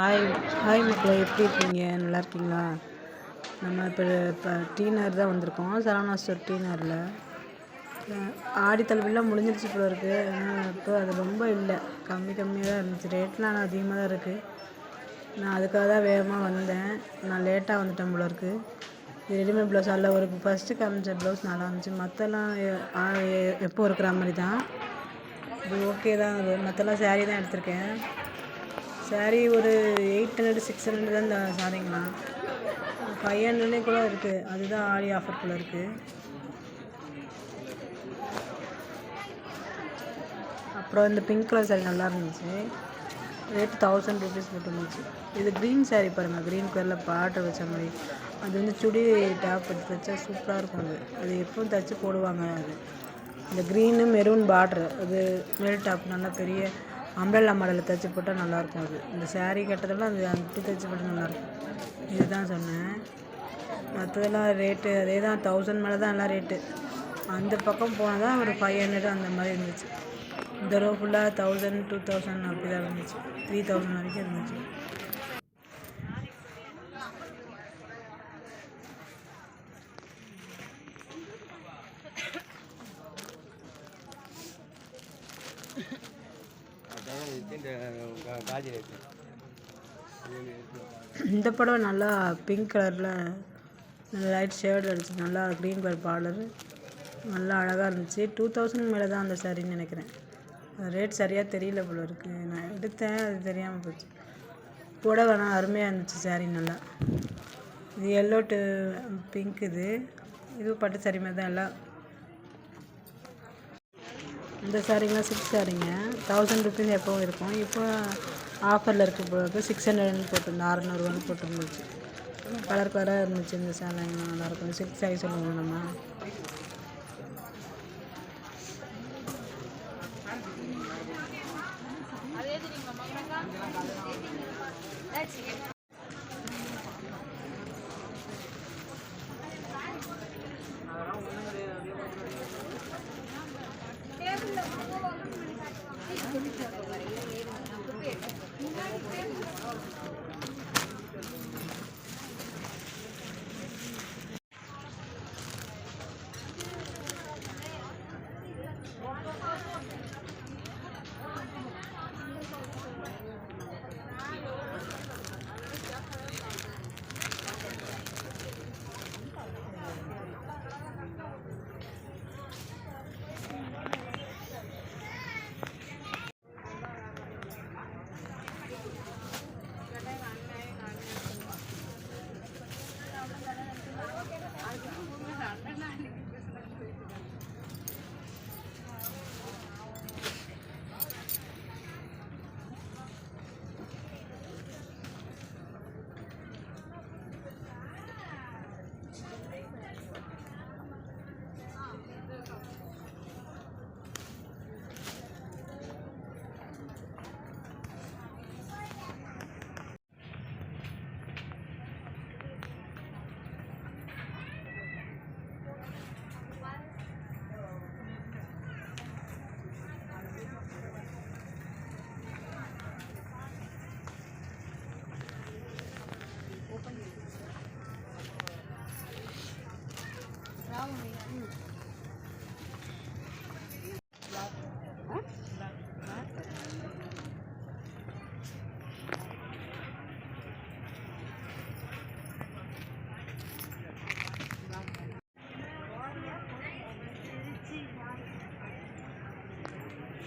Hi hi மக்களே எப்படி இருக்கீங்க? நல்லா இருக்கீங்களா? நம்ம இப்போ இப்போ டீனர் தான் வந்திருக்கோம். சரவணா ஸ்டோர் டீனரில் ஆடி தள்ளுபடிலாம் முடிஞ்சிருச்சு போல இருக்குது ஆனால் இப்போ அது ரொம்ப இல்லை. கம்மி கம்மியாக தான் இருந்துச்சு. ரேட்லாம் ஆனால் அதிகமாக தான் இருக்குது நான் அதுக்காக தான் வேகமாக வந்தேன். நான் லேட்டாக வந்துட்டேன் போல இருக்குது இது ரெடிமேட் ப்ளவுஸ் அதில் ஒரு ஃபஸ்ட்டு காமிச்ச ப்ளவுஸ் நல்லா இருந்துச்சு. மற்றெல்லாம் எப்போ இருக்கிற மாதிரி தான். இது ஓகே தான். அது மற்றெல்லாம் தான் எடுத்திருக்கேன். ஸேரீ ஒரு எயிட் ஹண்ட்ரட் சிக்ஸ் ஹண்ட்ரட் தான் இந்த ஸாரீங்களாம் ஃபைவ் ஹண்ட்ரட்லேயே கூட இருக்குது அதுதான் ஆடி ஆஃபர் போல் இருக்குது அப்புறம் இந்த பிங்க் கலர் சாரீ நல்லா இருந்துச்சு. ரேட் தௌசண்ட் ருபீஸ் மட்டும் இருந்துச்சு இது க்ரீன் சாரீ பாருங்கள் க்ரீன் கலரில் பார்டர் வச்ச மாதிரி. அது வந்து சுடி டாப் எடுத்து வச்சா சூப்பராக இருக்கும் அது. அது எப்பவும் தைச்சி போடுவாங்க அது. இந்த க்ரீனு மெரூன் பார்ட்ரு அது மேல் டாப் நல்லா பெரிய அம்ப்ரெல்லா மாடலில் தைச்சி போட்டால் நல்லாயிருக்கும் அது. இந்த சேரீ கட்டுறதெல்லாம் அது அப்படி தைச்சி போட்டால் நல்லாயிருக்கும். இதுதான் சொன்னேன். மற்றதெல்லாம் ரேட்டு அதே தான் தௌசண்ட் மேலே தான் எல்லாம் ரேட்டு அந்த பக்கம் போனால் தான் ஒரு ஃபைவ் ஹண்ட்ரட் அந்த மாதிரி இருந்துச்சு. இந்த ரோ ஃபுல்லாக தௌசண்ட் டூ தௌசண்ட் அப்படி தான் இருந்துச்சு. த்ரீ தௌசண்ட் வரைக்கும் இருந்துச்சு. இந்த படம் நல்லா பிங்க் கலரில் நல்லா லைட் ஷேட் அடிச்சு நல்லா க்ரீன் கலர் பார்டர் நல்லா அழகாக இருந்துச்சு. டூ தௌசண்ட் மேலே தான் அந்த சாரின்னு நினைக்கிறேன். ரேட் சரியாக தெரியல போல இருக்குது நான் எடுத்தேன் அது தெரியாமல் போச்சு. புடவைனா அருமையாக இருந்துச்சு சாரி நல்லா. இது எல்லோ டு பிங்க் இது. இது பட்டு சாரி மாதிரி தான் எல்லாம் இந்த சாரீங்களாம் சிக்ஸ் சாரீங்க தௌசண்ட் ருபீஸ் எப்போவும் இருக்கும். இப்போ ஆஃபரில் இருக்க போது சிக்ஸ் ஹண்ட்ரட்னு போட்டிருந்தோம். அறநூறுவான்னு போட்டிருந்துச்சு. கலர் கலராக இருந்துச்சு இந்த சேலைங்க நல்லாயிருக்கும் சிக்ஸ் சாரி சொல்லுவோம் நம்ம.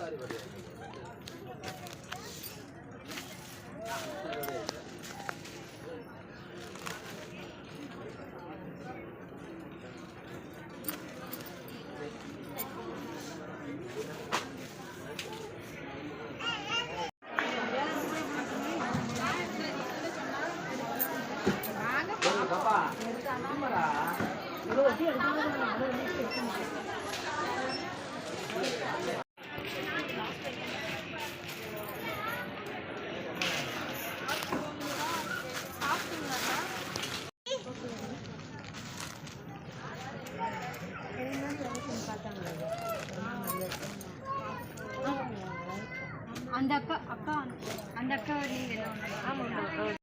सारी बढ़िया அந்த அக்கா அக்கா அந்த அக்கா நீங்க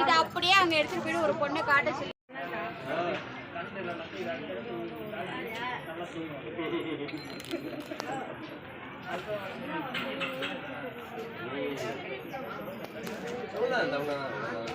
இது அப்படியே அங்க எடுத்துட்டு போயிட்டு ஒரு பொண்ணை காட்ட சொல்லி எவ்வளோ